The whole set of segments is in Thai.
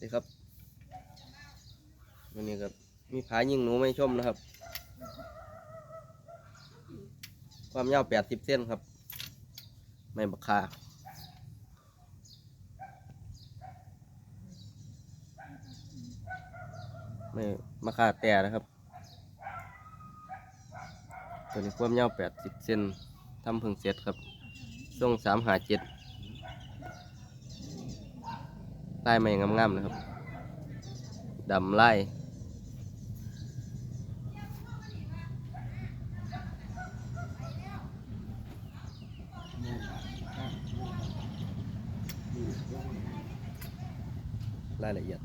สวัสดีครับวันนี้ครับมีผายิงหนูไม่ชมนะครับ ความยาวแปดสิบเส้นครับ ไม่บักคาไม่มาคาแต่นะครับ ตัวนี้ความยาวแปดสิบเส้นทำเพึ่งเสร็จครับทรงสามหาเจ็ด ลายใหม่งามๆนะครับดำไล่รายละเอียด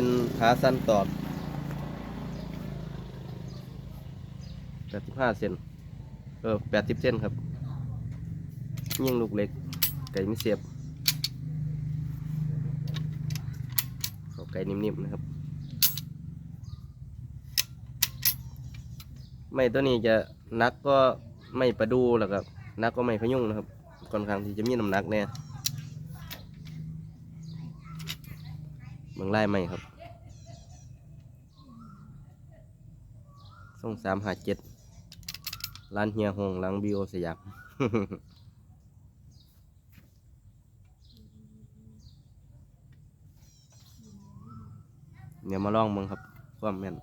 เป็นขาสั้นตอดแปดสิบห้าเซนเออแปดสิบเซนครับ ยิ่งลูกเล็ก ไก่ไม่เสียบเขาไก่นิ่มๆนะครับ ไม่ตัวนี้จะนักก็ไม่ประดูแล้วก็นักก็ไม่พยุงนะครับค่อนข้างที่จะมีน้ำหนักแน่ เมืองไล่ไม่ครับส่งสามหาเจ็ดร้านเฮียหงหลังบีโอสยามเดี๋ยวมาลองมึงครับความแม่น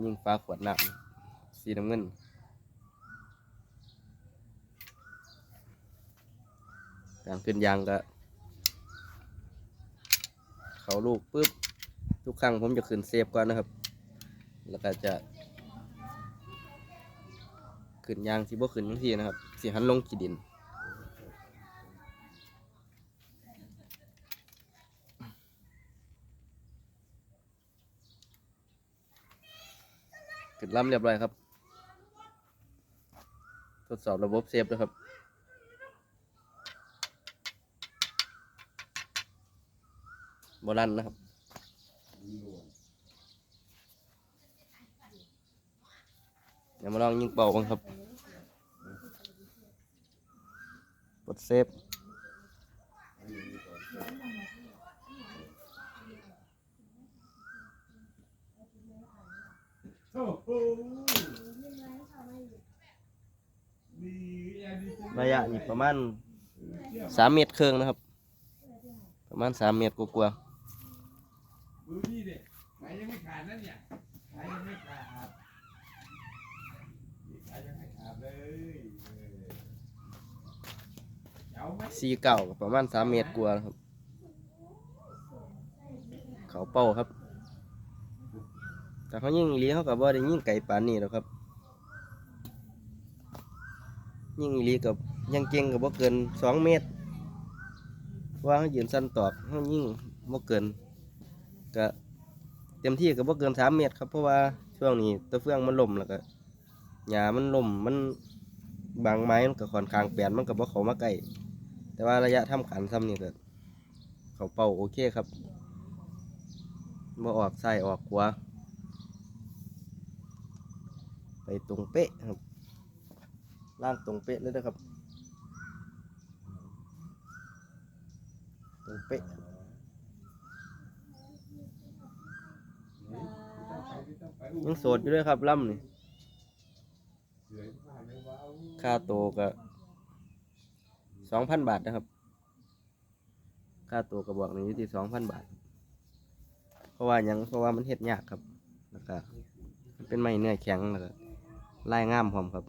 ยิงฟ้าขวดน้ำสีน้ำเงินการขึ้นยางก็ เขาลูกปุ๊บทุกครั้งผมจะขึ้นเซฟก่อนนะครับ แล้วก็จะขึ้นยางสิบ่ขึ้นทั้งทีนะครับสิหันลงขีดิน ขึ้นลำเรียบร้อยครับ ทดสอบระบบเซฟด้วยครับ บรันนะครับเดี๋ยวมาลองยิงเป่าบ้างครับกดเซฟโอ้โหมีแอร์ดิสระยะนี่ประมาณสามเมตรครึ่งนะครับ ประมาณสามเมตรกว่า ดูนี่เด็ขายยังไม่ขาดนั่นเนี่ยขายยังไม่ขาดขายยังไม่ขาดเลยเจ้าไหมๆสี่เก่าประมาณสามเมตรกว่าครับ เขาเป้าครับ แต่เขายิ่งอีหลีเขากับว่าได้ยิ่งไก่ปานนี้หรอกครับ ยิ่งอีหลีกับยังเก่งกับว่าเกินสองเมตร ว่าเขายืนสั้นตอกเขายิ่งว่าเกิน ก็เต็มที่กับว่เกินสามเมตรครับเพราะว่าช่วงนี้ตะเฟืองมันล่มแล้วก็หญ้ามันล่มมันบางไม้มันก็ค่อนข้างแปลนมันกับว่เขามาใกล้แต่ว่าระยะทำขันซ้ำนี่ก็เขาเป่าโอเคครับบ่ออกซ้ายออกขวาไปตรงเป๊ะครับล่างตรงเป๊ะเลยนะครับตรงเป๊ะ ยังโสดอยู่ด้วยครับล่ำนี่ค่าโตวก็สองพันบาทนะครับ ค่าตัวกระบอกนี้อยู่ที่สองพันบาท เพราะว่ายังเพราะว่ามันเฮ็ดยากครับแล้วก็มันเป็นไม้เนื้อแข็งแล้วก็ลายงามพร้อมครับ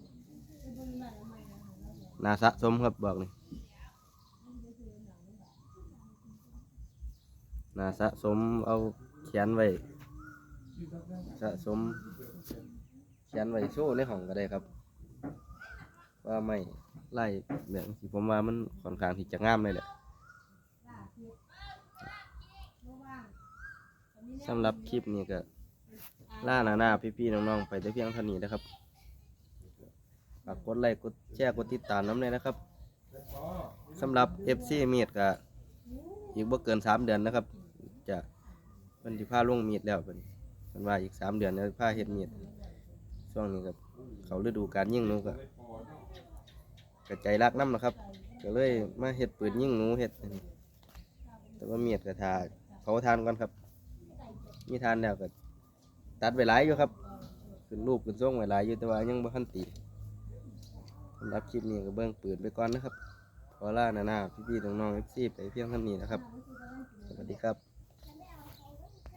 นาสะสมครับบอกนี่นาสะสมเอาเขียนไว้ สะสมเขียนไว้โชว์ในห้องก็ได้ครับ ว่าไม่ไล่แบบที่ผมว่ามันค่อนข้างที่จะงามเลยแหละสำหรับคลิปนี้ก็ล่าหน้าหน้าพี่ๆน้องๆไปแต่เพียงเท่านี้นะครับฝากกดไลค์กดแชร์กดติดตามน้ำเลยนะครับสำหรับ FC เมียดก็อีกบ่เกินสามเดือนนะครับ จะเพิ่นสิพาล่วงมีดแล้วเพิ่น เพิ่นว่าอีกสามเดือนจะพาเฮ็ดเมีดช่วงนี้ก็เขาฤดูการยิ่งหนูก็กระใจรักน้ำนะครับก็เลยมาเฮ็ดปืนยิ่งหนูเฮ็ดแต่ว่าเมียดก็ทาเผาทานก่อนครับมีทานแล้วก็ตัดไว้หลายอยู่ครับขึ้นรูปขึ้นทรงไว้หลายอยู่แต่ว่ายังบ่ทันตีสำหรับคลิปนี้ก็เบิ่งปืนไปก่อนนะครับขอลาหน้าๆพี่ๆน้องๆ FC ไปเพียงเท่านี้นะครับ สวัสดีครับ